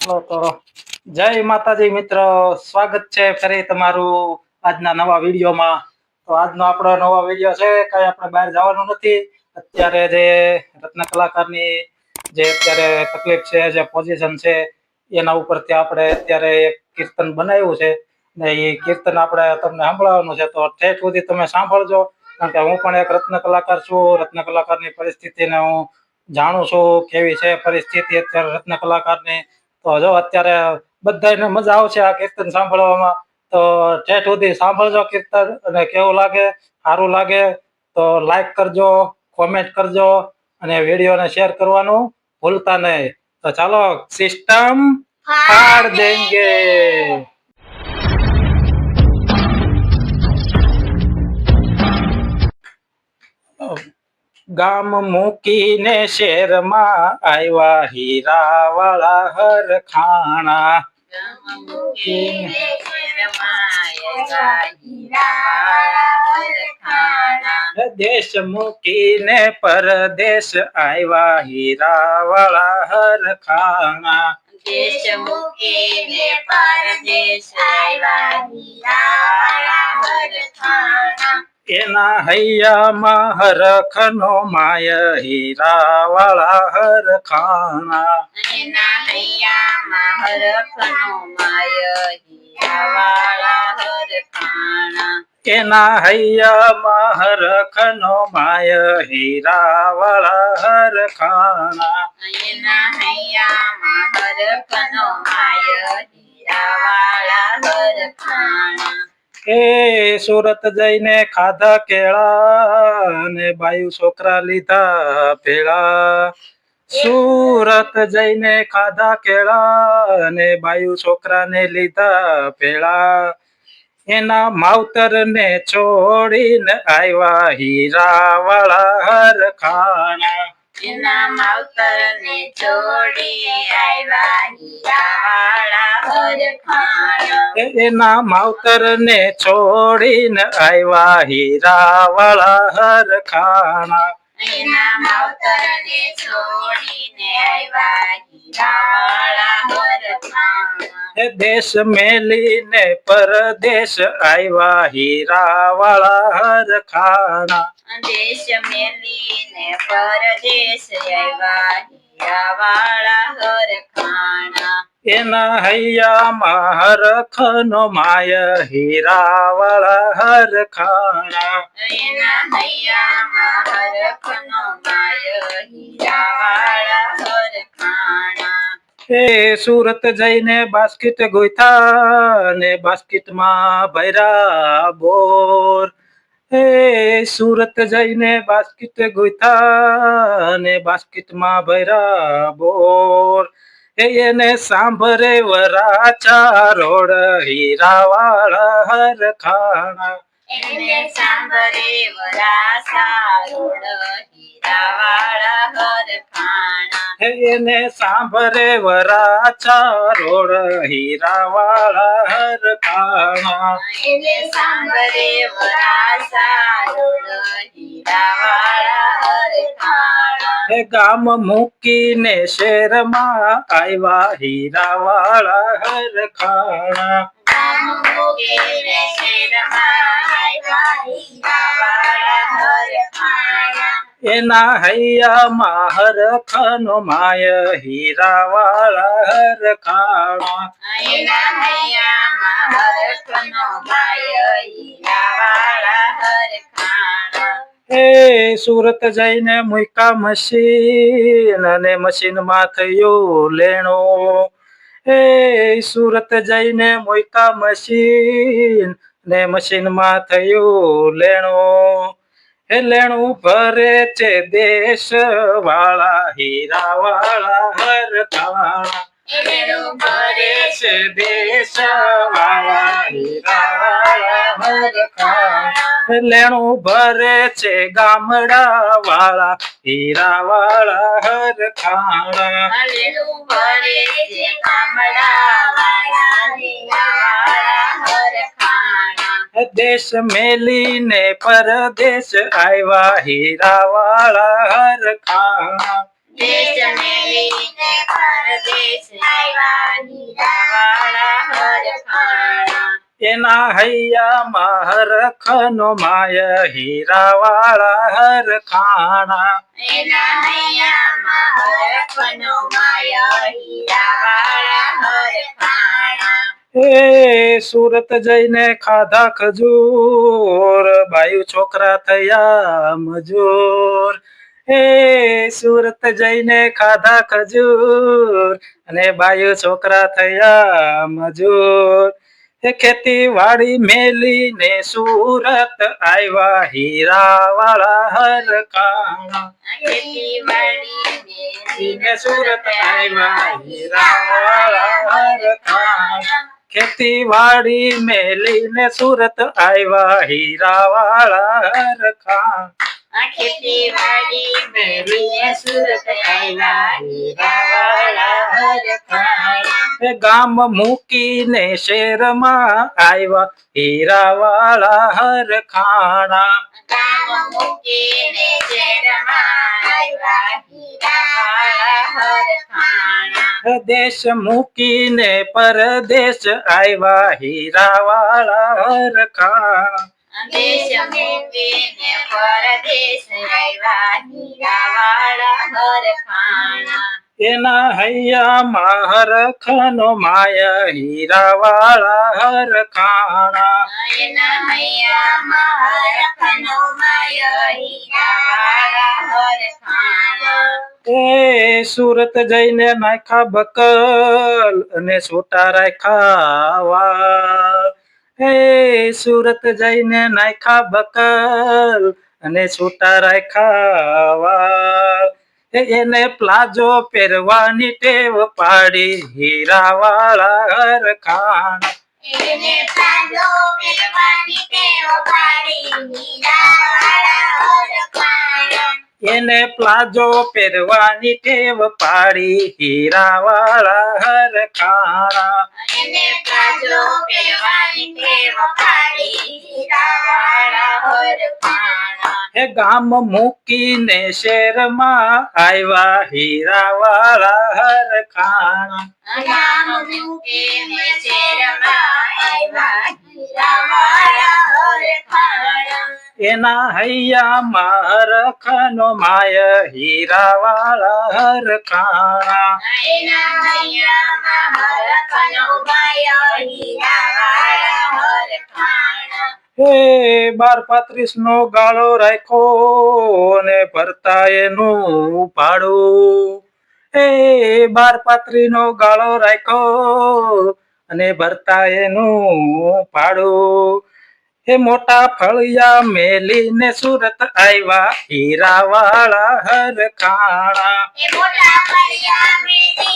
તો જય માતાજી મિત્રો, સ્વાગત છે ફરી તમારું આજના નવા વિડીયોમાં. તો આજનો આપણો નવો વીડિયો છે, કઈ આપણે બહાર જવાનું નથી. અત્યારે જે રત્ન કલાકારની જે અત્યારે તકલીફ છે, જે પોઝિશન છે, એના ઉપરથી આપણે અત્યારે એક કીર્તન બનાવ્યું છે. ને એ કીર્તન આપણે તમને સાંભળવાનું છે, તો ઠેઠ સુધી તમે સાંભળજો. કારણ કે હું પણ એક રત્ન કલાકાર છું, રત્ન કલાકારની પરિસ્થિતિને હું જાણું છું કેવી છે પરિસ્થિતિ અત્યારે રત્ન કલાકારની. તો જો અત્યારે બધાને મજા આવશે આ કીર્તન સાંભળવામાં તો ઠેઠ સુધી સાંભળજો કીર્તન અને કેવું લાગે સારું લાગે તો લાઈક કરજો કોમેન્ટ કરજો અને વિડીયોને શેર કરવાનું ભૂલતા નહીં. તો ચાલો સિસ્ટમ ફાડ દેંગે. ગામ મૂકીને શેરમાં આવ્યા હીરા વાળા હરખાણા. દેશ મૂકીને પરદેશ આવ્યા હીરા વાળા હરખાણા. દેશ મૂકીને પરદેશ આવ્યા હીરાવાળા હરખાણા. એના હૈયામાં હરખનો માય હીરા વાળા હરખાણા એના હૈયામાં હરખનો માય હીરાવાળા હરખાણા. એના હૈયામાં હરખનો માય હીરા વાળા હરખાણા એના હૈયામાં હરખનો માય હીરાવાળા હરખાણા. એ સુરત જઈને ખાધા કેળા અને બાયુ છોકરા લીધા ભેળા. સુરત જઈને ખાધા કેળા અને બાયુ છોકરાને લીધા ભેળા. એના માવતર ને છોડીને આવ્યા હીરા વાળા હરખાણા. એના માવતરને છોડી આવ્યા હીરાવાળા હરખાણા. એના માવતર ને છોડીને આવ્યા હીરા વાળા હરખાણા એના માવતરને છોડીને આવ્યા હીરાવાળા. એ દેશ મેલીને પરદેશ આવ્યા હીરા વાળા હરખાણા દેશ મેલીને પરદેશ આવ્યા હીરાવાળા હરખાણા. એના હૈયામાં હરખનો માય હીરા વાળા હરખાણા એના હૈયામાં હરખનો માય હીરાવાળા હરખાણા. એ સુરત જઈને બાસ્કેટ ગોઈથા ને બાસ્કેટમાં ભૈરા બોર. એ સુરત જઈને બાસ્કેટ ગોઈથા ને બાસ્કેટમાં ભૈરા બોર. એ એને સાંભરે વરાચા રોડ હીરા વાળા હરખાણા. એને સાંભળે વરાસા રોડ હીરાવાળા હરખાણા. એને સાંભરે વરાચા રોડ હીરા વાળા હરખાણા એને સાંભળે વરાસા રોડ હીરાવાળા હરખાણા. એ ગામ મૂકીને શહેરમાં આવ્યા હીરા વાળા હરખાણા ગામ મૂકીને શહેરમાં આવ્યા હીરાવાળા હરખાણા. એના હૈયામાં હરખનો માય હીરા વાળા હરખાણા એના હૈયામાં હરખનો માય હીરાવાળા હરખાણા. એ સુરત જઈને મુકા મશીન અને મશીનમાં થયું લેણો એ સુરત જઈને મુકા મશીન ને મશીનમાં થયું લેણો. એ લેણું ભરે છે દેશ વાળા હીરા વાળા એનું ભરે છે દેશ વાળા હીરા વાળા હરખાણા લેણું ભરે છે ગામડા વાળા હીરા વાળા હરખાણા હલેલું ભરે છે ગામડાવાળા હીરાવાળા હરખાણા. દેશ મેલીને પરદેશ આવ્યા હીરા વાળા હરખાણા દેશ મેલીને પરદેશ આવ્યા એના હૈયામાં હરખનો માય હીરાવાળા હરખાણા એના હૈયામાં હરખનો માય હીરાવાળા હરખાણા એ સુરત જઈને ખાધા ખજૂર બાયુ છોકરા થયા મજૂર. એ સુરત જઈને ખાધા ખજૂર અને બાયુ છોકરા થયા મજૂર. એ ખેતી વાડી મેલી ને સુરત આવ્યા હીરા વાળા હરકાણા ખેતીવાડી ને સુરત આવ્યા હીરા વાળા હરકાણા ખેતીવાડી મેલીને સુરત આવ્યા હીરા વાળા હરખાણ ખેતીવાડી મેળવીને સુરત આવ્યા હીરાવાળા હરખાણા એ ગામ મૂકીને શેરમાં આવ્યા. હીરાવાળા હરખાણા. ગામ મૂકીને શહેરમાં આવ્યા. હીરાવાળા હરખાણા. દેશ મૂકીને પરદેશ આવ્યા. હીરાવાળા હરખાણા. દેશ મૂકીને પરદેશ આવ્યા. હીરાવાળા હરખાણા એના હૈયામાં હરખનો માયા હીરા વાળા હરખાણા એના હૈયામાં હરખનો માય હીરાવાળા હરખાણા એ સુરત જઈને નાખા બકલ અને છોટા રાખ્યા એ સુરત જઈને નાખા બકલ અને છૂટા રાખ્યા એને પ્લાઝો પહેરવાની ટેવ પાડી, હીરા વાળા હરખાણ એને એને પ્લાઝો પહેરવાની ટેવ પાડી. હીરા વાળા હરખાણા એને પ્લાઝો પહેરવાની ટેવ પાડી. ગામ મૂકીને શહેરમાં આવ્યા. હીરા વાળા હરખાણા ગામ એના હૈયામાં મારખનો માય હીરા વાળા હરખાણા એ બાર પાંત્રીસ નો ગાળો રાખો ને ભરતા એનું ભાડું એ બાર પાત્રી નો ગાળો રાખો અને ભરતા એનું ભાડું એ મોટા ફળિયા મેલીને સુરત આવ્યા હીરા વાળા હરખાણા એ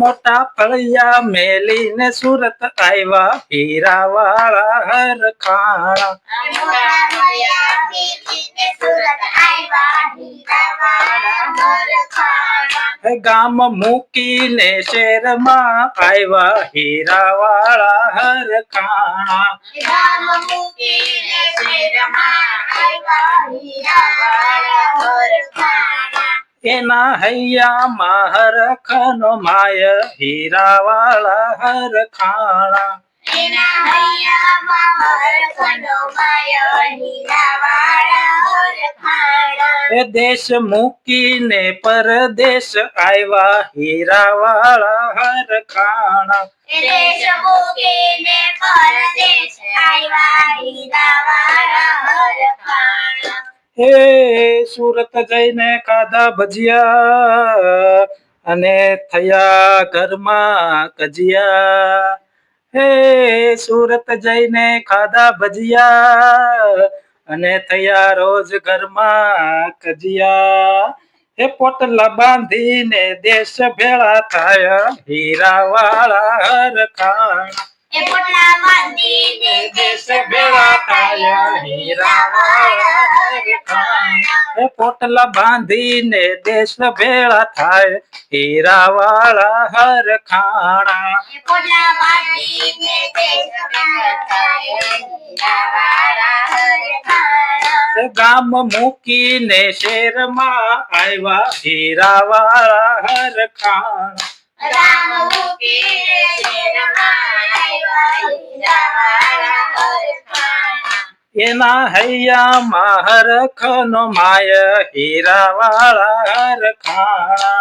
મોટા ફળિયા મેલીને સુરત આવ્યા હીરા વાળા હર ખાણા. ગામ મેલીને સુરત આવ્યા હર ખાણા. મૂકીને શેરમાં આવ્યા હીરા વાળા હરખાણા ગામ મૂકીને હૈયા હરખાણા એના હૈયામાં હરખનો માય હીરા વાળા એના માય હરખાણા એ દેશ મૂકીને પરદેશ આવ્યા હીરા વાળા હરખાણા દેશ મૂકીને પરદેશ આવ્યા હીરાવાળા હરખાણા હે સુરત જઈને ખાધા ભજીયા અને થયા ઘરમાં કજિયા. હે સુરત જઈને ખાધા ભજીયા અને થયા રોજ ઘરમાં કજિયા. હે પોટલા બાંધીને દેશ ભેળા થાય હીરા વાળા હરખાણા એ પોટલા બાંધીને દેશ ભેળા થાય, હીરાવાળા એ પોટલા બાંધીને દેશ ભેળા થાય. હીરાવાળા હરખાણા ખાણા. પોટલા બાંધીને દેશ ભેળા થાય. હીરાવાળા હરખાણા એ ગામ મૂકીને શેરમાં આવ્યા. મૂકીને શેરમાં આવ્યા. હીરાવાળા હરખાણા એના હૈયામાં હરખનો માય હીરાવાળા હરખાણા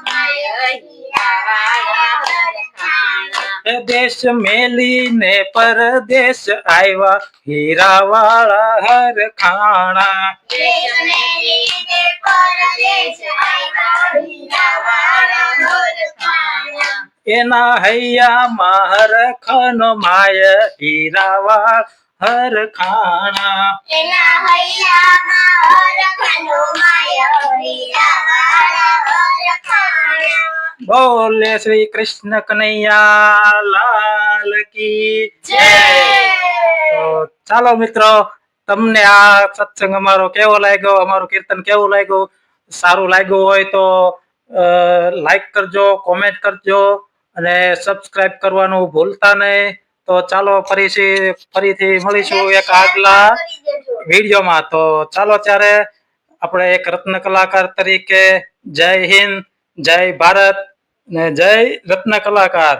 માય હીરા વાળા હરખાણા દેશ મેલીને પરદેશ આવ્યા હીરાવાળા હરખાણા દેશને લીધે પરદેશ આવ્યા હીરાવાળા હરખાણા એના હૈયા હૈયામાં હરખનો માય હીરાવાળ હરખાણા એના હૈયામાં હરખનો માય હીરાવાળા હરખાણા બોલે શ્રી કૃષ્ણ કનૈયા લાલ કી જય. ચાલો મિત્રો તમને આ સત્સંગ અમારો કેવો લાગ્યો? અમારું કીર્તન કેવું લાગ્યું? સારું લાગ્યું હોય તો લાઈક કરજો કોમેન્ટ કરજો. અને સબસ્ક્રાઇબ કરવાનું ભૂલતા નહીં. તો ચાલો ફરીથી ફરીથી મળીશું એક આગલા વિડીયોમાં. તો ચાલો ત્યારે આપણે એક રત્ન કલાકાર તરીકે જય હિન્દ જય ભારત ને જય રત્ન કલાકાર